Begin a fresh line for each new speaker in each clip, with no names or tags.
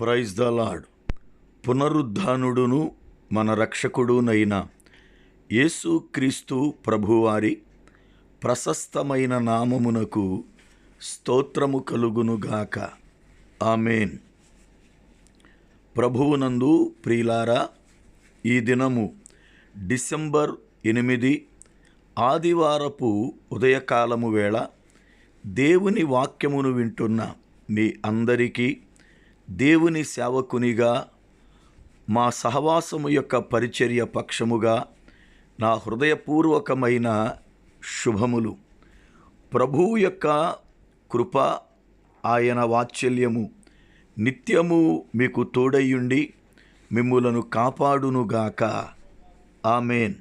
Praise the lord పునరుద్ధానుడును మన రక్షకుడునైన యేసుక్రీస్తు ప్రభువారి ప్రశస్తమైన నామమునకు స్తోత్రము కలుగునుగాక ఆమెన్. ప్రభువునందు ప్రియులారా ఈ దినము డిసెంబర్ ఎనిమిది ఆదివారపు ఉదయకాలము వేళ దేవుని వాక్యమును వింటున్న మీ అందరికీ దేవుని సేవకునిగా మా సహవాసము యొక్క పరిచర్య పక్షముగా నా హృదయపూర్వకమైన శుభములు. ప్రభువు యొక్క కృప ఆయన వాత్సల్యము నిత్యము మీకు తోడయ్యుండి మిమ్ములను కాపాడునుగాక. ఆమెన్.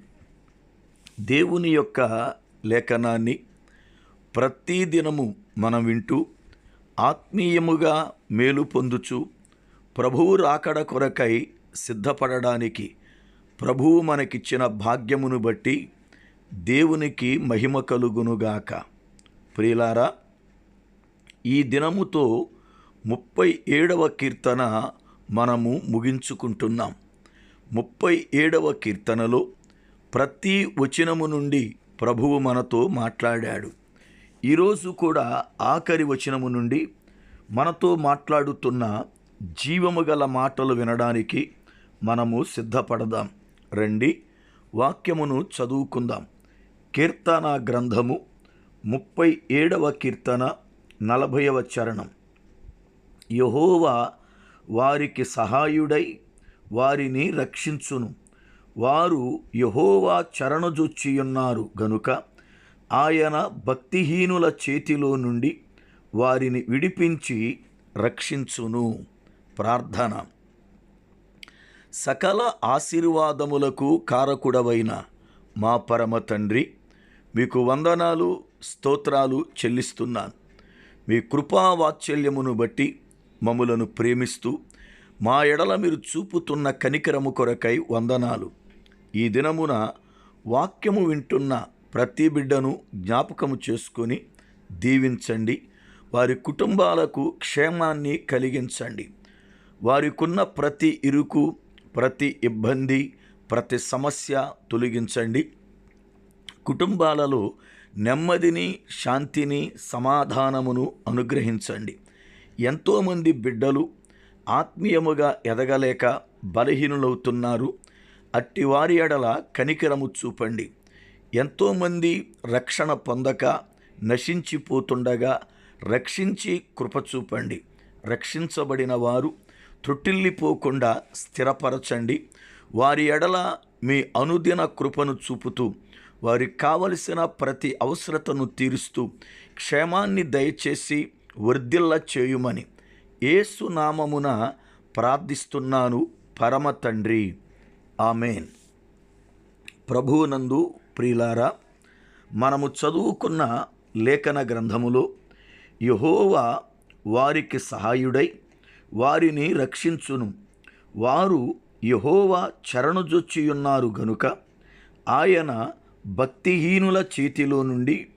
దేవుని యొక్క లేఖనాన్ని ప్రతిదినము మనం వింటూ ఆత్మీయముగా మేలు పొందుచు. ప్రభువు రాకడ కొరకై సిద్ధపడడానికి ప్రభువు మనకిచ్చిన భాగ్యమును బట్టి దేవునికి మహిమ కలుగునుగాక. ప్రియులారా ఈ దినముతో ముప్పై ఏడవ కీర్తన మనము ముగించుకుంటున్నాం. ముప్పై ఏడవ కీర్తనలో ప్రతి వచనము నుండి ప్రభువు మనతో మాట్లాడాడు. ఈరోజు కూడా ఆఖరి వచనము నుండి మనతో మాట్లాడుతున్న జీవము గల మాటలు వినడానికి మనము సిద్ధపడదాం. రండి వాక్యమును చదువుకుందాం. కీర్తన గ్రంథము ముప్పై ఏడవ కీర్తన నలభైవ చరణం. యహోవా వారికి సహాయుడై వారిని రక్షించును. వారు యహోవా చరణజొచ్చియున్నారు గనుక ఆయన భక్తిహీనుల చేతిలో నుండి వారిని విడిపించి రక్షించును. ప్రార్థన. సకల ఆశీర్వాదములకు కారకుడవైన మా పరమ తండ్రి మీకు వందనాలు స్తోత్రాలు చెల్లిస్తున్నాను. మీ కృపావాత్సల్యమును బట్టి మములను ప్రేమిస్తూ మా ఎడల మీరు చూపుతున్న కనికరము కొరకై వందనాలు. ఈ దినమున వాక్యము వింటున్న ప్రతి బిడ్డను జ్ఞాపకము చేసుకొని దీవించండి. వారి కుటుంబాలకు క్షేమాన్ని కలిగించండి. వారికున్న ప్రతి ఇరుకు ప్రతి ఇబ్బంది ప్రతి సమస్య తొలగించండి. కుటుంబాలలో నెమ్మదిని శాంతిని సమాధానమును అనుగ్రహించండి. ఎంతోమంది బిడ్డలు ఆత్మీయముగా ఎదగలేక బలహీనులవుతున్నారు. అట్టి వారి ఎడల కనికరము చూపండి. ఎంతోమంది రక్షణ పొందక నశించిపోతుండగా రక్షించి కృప చూపండి. రక్షించబడిన వారు త్రుటిల్లిపోకుండా స్థిరపరచండి. వారి ఎడల మీ అనుదిన కృపను చూపుతూ వారికి కావలసిన ప్రతి అవసరతను తీరుస్తూ క్షేమాన్ని దయచేసి వర్ధిల్ల చేయుమని ఏసు నామమున ప్రార్థిస్తున్నాను పరమ తండ్రి. ఆమెన్. ప్రభువునందు ప్రియులారా మనము చదువుకున్న లేఖన గ్రంథములో యహోవా వారికి సహాయుడై వారిని రక్షించును. వారు యహోవా చరణుజొచ్చియున్నారు గనుక ఆయన భక్తిహీనుల చేతిలో నుండి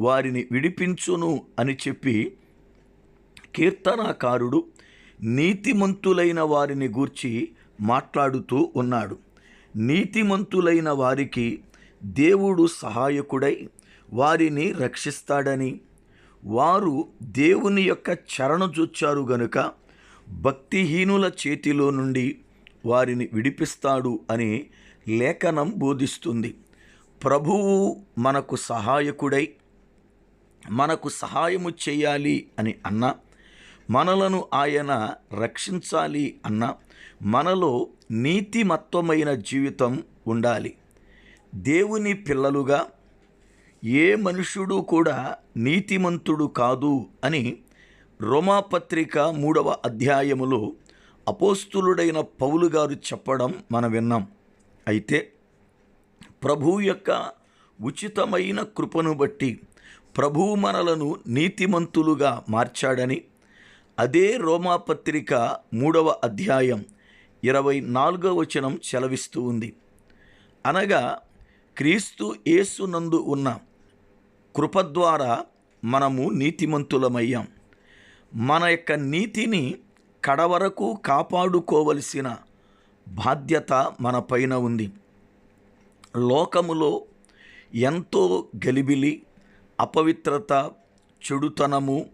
వారిని విడిపించును అని చెప్పి కీర్తనాకారుడు నీతిమంతులైన వారిని గూర్చి మాట్లాడుతూ ఉన్నాడు. నీతిమంతులైన వారికి దేవుడు సహాయకుడై వారిని రక్షిస్తాడని. వారు దేవుని యొక్క చరణ చూచారు గనుక భక్తిహీనుల చేతిలో నుండి వారిని విడిపిస్తాడు అని లేఖనం బోధిస్తుంది. ప్రభువు మనకు సహాయకుడై మనకు సహాయము చేయాలి అని అన్న మనలను ఆయన రక్షించాలి అన్న మనలో నీతిమత్వమైన జీవితం ఉండాలి. దేవుని పిల్లలుగా ఏ మనుష్యుడు కూడా నీతిమంతుడు కాదు అని రోమాపత్రిక మూడవ అధ్యాయములో అపోస్తులుడైన పౌలు గారు చెప్పడం మనం విన్నాం. అయితే ప్రభు యొక్క ఉచితమైన కృపను బట్టి ప్రభువు మనలను నీతిమంతులుగా మార్చాడని అదే రోమాపత్రిక మూడవ అధ్యాయం ఇరవై నాలుగవ వచనం చెలవిస్తూ ఉంది. అనగా క్రీస్తు యేసునందు ఉన్న కృప ద్వారా మనము నీతిమంతులమయ్యాం. మన యొక్క నీతిని కడవరకు కాపాడుకోవలసిన బాధ్యత మన పైన ఉంది. లోకములో ఎంతో గలిబిలి అపవిత్రత చెడుతనము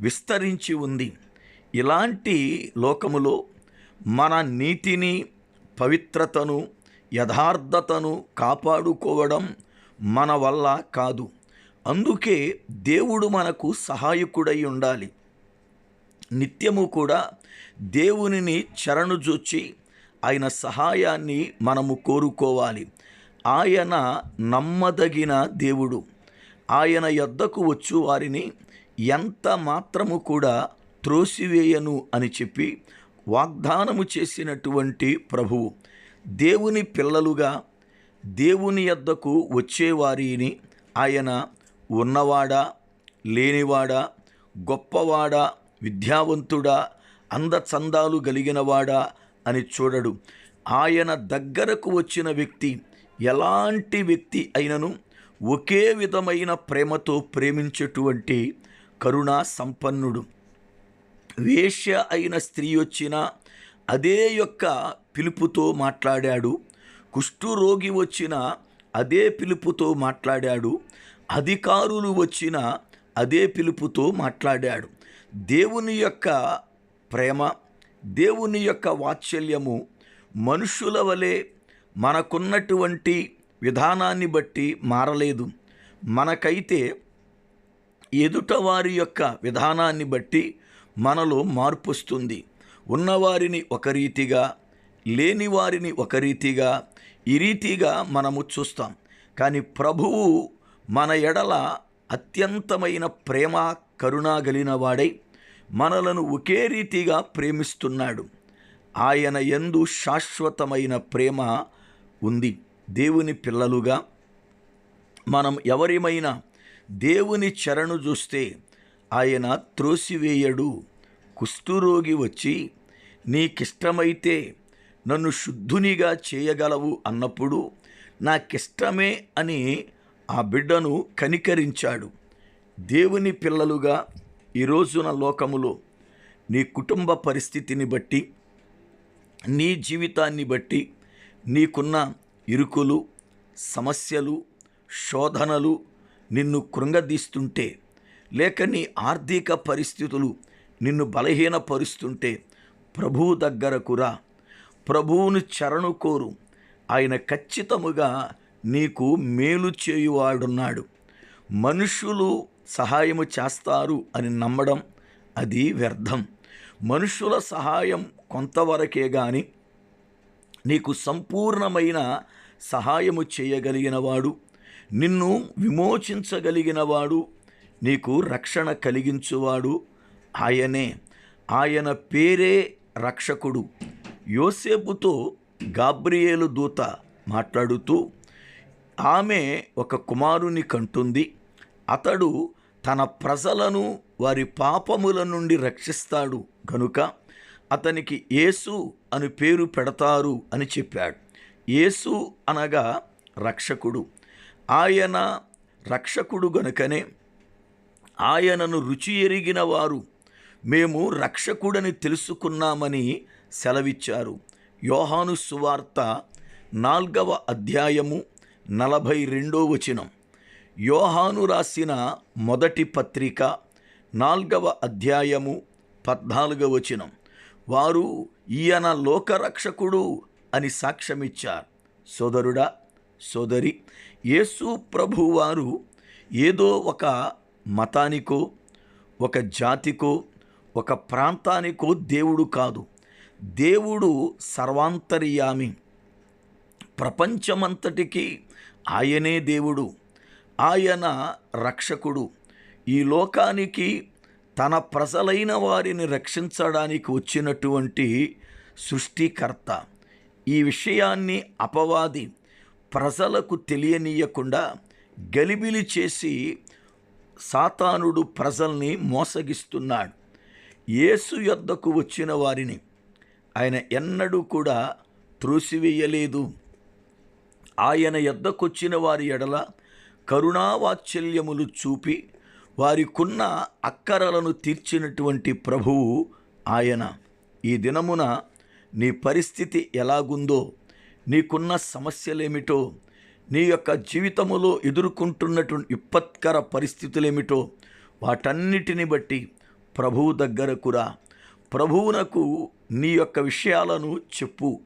విస్తరించి ఉంది. ఇలాంటి లోకములో మన నీతిని పవిత్రతను యథార్థతను కాపాడుకోవడం మన వల్ల కాదు. అందుకే దేవుడు మనకు సహాయకుడై ఉండాలి. నిత్యము కూడా దేవునిని చరణుజొచ్చి ఆయన సహాయాన్ని మనము కోరుకోవాలి. ఆయన నమ్మదగిన దేవుడు. ఆయన యొద్దకు వచ్చు వారిని ఎంత మాత్రము కూడా త్రోసివేయను అని చెప్పి వాగ్దానము చేసినటువంటి ప్రభువు. దేవుని పిల్లలుగా దేవుని యొద్దకు వచ్చేవారిని ఆయన ఉన్నవాడా లేనివాడా గొప్పవాడా విద్యావంతుడా అందచందాలు కలిగినవాడా అని చూడడు. ఆయన దగ్గరకు వచ్చిన వ్యక్తి ఎలాంటి వ్యక్తి అయినను ఒకే విధమైన ప్రేమతో ప్రేమించేటువంటి కరుణా సంపన్నుడు వేష్య అయిన స్త్రీ వచ్చిన అదే యొక్క పిలుపుతో మాట్లాడాడు. కుష్ఠురోగి వచ్చిన అదే పిలుపుతో మాట్లాడాడు. అధికారులు వచ్చిన అదే పిలుపుతో మాట్లాడాడు. దేవుని యొక్క ప్రేమ దేవుని యొక్క వాత్సల్యము మనుషుల వలె మనకున్నటువంటి విధానాన్ని బట్టి మారలేదు. మనకైతే ఎదుటవారి యొక్క విధానాన్ని బట్టి మనలో మార్పు వస్తుంది. ఉన్నవారిని ఒక రీతిగా లేని వారిని ఒక రీతిగా ఈ రీతిగా మనము చూస్తాం. కానీ ప్రభువు మన ఎడల అత్యంతమైన ప్రేమ కరుణ గలినవాడై వాడై మనలను ఒకే రీతిగా ప్రేమిస్తున్నాడు. ఆయన ఎందు శాశ్వతమైన ప్రేమ ఉంది. దేవుని పిల్లలుగా మనం ఎవరిమైనా దేవుని చరణు చూస్తే ఆయన త్రోసివేయడు కుష్ఠురోగి వచ్చి నీకిష్టమైతే నన్ను శుద్ధునిగా చేయగలవు అన్నప్పుడు నాకిష్టమే అని ఆ బిడ్డను కనికరించాడు. దేవుని పిల్లలుగా ఈ రోజున లోకములో నీ కుటుంబ పరిస్థితిని బట్టి నీ జీవితాన్ని బట్టి నీకున్న ఇరుకులు సమస్యలు శోధనలు నిన్ను కృంగదీస్తుంటే లేక నీ ఆర్థిక పరిస్థితులు నిన్ను బలహీనపరుస్తుంటే ప్రభువు దగ్గరకు రా. ప్రభువుని చరణు కోరు. ఆయన ఖచ్చితముగా నీకు మేలు చేయువాడున్నాడు. మనుషులు సహాయము చేస్తారు అని నమ్మడం అది వ్యర్థం. మనుషుల సహాయం కొంతవరకే కానీ నీకు సంపూర్ణమైన సహాయము చేయగలిగినవాడు నిన్ను విమోచించగలిగినవాడు నీకు రక్షణ కలిగించువాడు ఆయనే. ఆయన పేరే రక్షకుడు. యోసేపుతో గాబ్రియేలు దూత మాట్లాడుతూ ఆమె ఒక కుమారుని కంటుంది. అతడు తన ప్రజలను వారి పాపముల నుండి రక్షిస్తాడు గనుక అతనికి యేసు అని పేరు పెడతారు అని చెప్పాడు. యేసు అనగా రక్షకుడు. ఆయన రక్షకుడు గనుకనే ఆయనను రుచి ఎరిగిన వారు. మేము రక్షకుడని తెలుసుకున్నామని సెలవిచ్చారు. యోహాను సువార్త నాల్గవ అధ్యాయము నలభై రెండో వచనం. యోహాను రాసిన మొదటి పత్రిక నాల్గవ అధ్యాయము పద్నాలుగవ వచనం. వారు ఈయన లోకరక్షకుడు అని సాక్ష్యమిచ్చారు. సోదరుడా సోదరి యేసు ప్రభువారు ఏదో ఒక మతానికో ఒక జాతికో ఒక ప్రాంతానికో దేవుడు కాదు. దేవుడు సర్వాంతర్యామి. ప్రపంచమంతటికి ఆయనే దేవుడు. ఆయన రక్షకుడు. ఈ లోకానికి తన ప్రజలైన వారిని రక్షించడానికి వచ్చినటువంటి సృష్టికర్త. ఈ విషయాన్ని అపవాది ప్రజలకు తెలియనీయకుండా గలిబిలి చేసి సాతానుడు ప్రజల్ని మోసగిస్తున్నాడు. యేసు యొద్దకు వచ్చిన వారిని ఆయన ఎన్నడూ కూడా త్రోసివేయలేదు. ఆయన ఎద్దకొచ్చిన వారి ఎడల కరుణావాత్సల్యములు చూపి వారికున్న అక్కరలను తీర్చినటువంటి ప్రభువు ఆయన. ఈ దినమున నీ పరిస్థితి ఎలాగుందో నీకున్న సమస్యలేమిటో నీ యొక్క జీవితములో ఎదుర్కొంటున్నటువంటి విపత్కర పరిస్థితులేమిటో వాటన్నిటిని బట్టి ప్రభువు దగ్గరకురా ప్రభువునకు నీ యొక్క విషయాలను చెప్పు.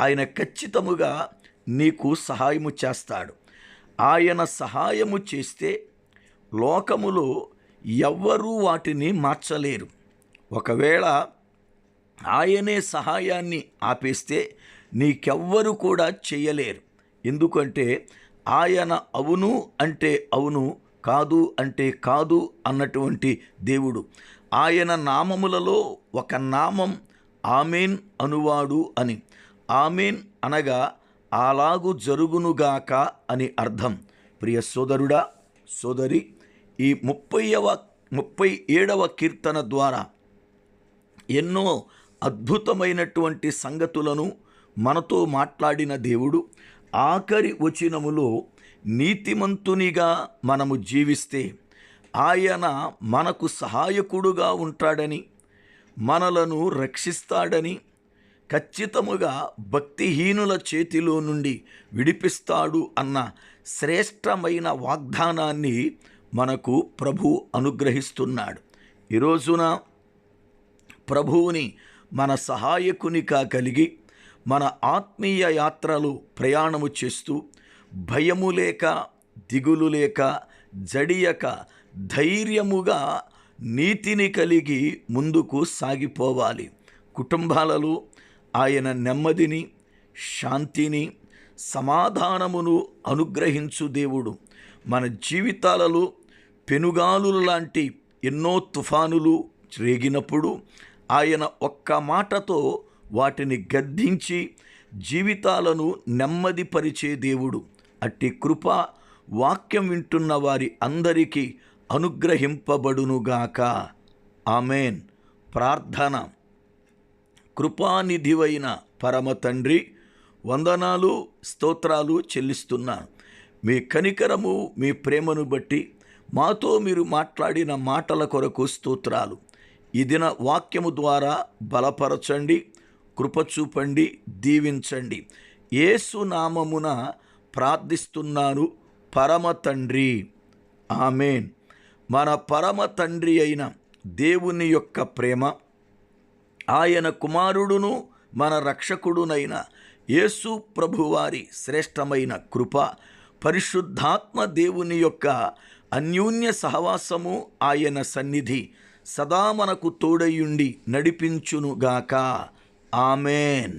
ఆయన ఖచ్చితముగా నీకు సహాయము చేస్తాడు. ఆయన సహాయము చేస్తే లోకములో ఎవ్వరూ వాటిని మార్చలేరు. ఒకవేళ ఆయనే సహాయాన్ని ఆపేస్తే నీకెవ్వరు కూడా చేయలేరు. ఎందుకంటే ఆయన అవును అంటే అవును కాదు అంటే కాదు అన్నటువంటి దేవుడు. ఆయన నామములలో ఒక నామం ఆమెన్ అనువాడు అని. ఆమెన్ అనగా అలాగు జరుగునుగాక అని అర్థం. ప్రియ సోదరుడా సోదరి ఈ ముప్పైవ ముప్పై ఏడవ కీర్తన ద్వారా ఎన్నో అద్భుతమైనటువంటి సంగతులను మనతో మాట్లాడిన దేవుడు ఆఖరి వచనములో నీతిమంతునిగా మనము జీవిస్తే ఆయన మనకు సహాయకుడుగా ఉంటాడని మనలను రక్షిస్తాడని ఖచ్చితముగా భక్తిహీనుల చేతిలో నుండి విడిపిస్తాడు అన్న శ్రేష్టమైన వాగ్దానాన్ని మనకు ప్రభు అనుగ్రహిస్తున్నాడు. ఈ రోజున ప్రభువుని మన సహాయకునిగా కలిగి మన ఆత్మీయ యాత్రలు ప్రయాణము చేస్తూ భయము లేక దిగులు లేక జడియక ధైర్యముగా నీతిని కలిగి ముందుకు సాగిపోవాలి. కుటుంబాలలో ఆయన నెమ్మదిని శాంతిని సమాధానమును అనుగ్రహించు దేవుడు. మన జీవితాలలో పెనుగాలుల లాంటి ఎన్నో తుఫానులు రేగినప్పుడు ఆయన ఒక్క మాటతో వాటిని గద్దించి జీవితాలను నెమ్మదిపరిచే దేవుడు. అట్టి కృప వాక్యం వింటున్న వారి అందరికీ అనుగ్రహింపబడునుగాక. ఆమెన్. ప్రార్థన. కృపానిధివైన పరమ తండ్రి వందనాలు స్తోత్రాలు చెల్లిస్తున్నాను. మీ కనికరము మీ ప్రేమను బట్టి మాతో మీరు మాట్లాడిన మాటల కొరకు స్తోత్రాలు. ఇదిన వాక్యము ద్వారా బలపరచండి కృప చూపండి దీవించండి. ఏసు నామమున ప్రార్థిస్తున్నాను పరమ తండ్రి. ఆమెన్. మన పరమ తండ్రి అయిన దేవుని యొక్క ప్రేమ ఆయన కుమారుడును మన రక్షకుడునైన యేసు ప్రభువారి శ్రేష్టమైన కృప పరిశుద్ధాత్మ దేవుని యొక్క అన్యోన్య సహవాసము ఆయన సన్నిధి సదా మనకు తోడయుండి నడిపించునుగాక. ఆమెన్.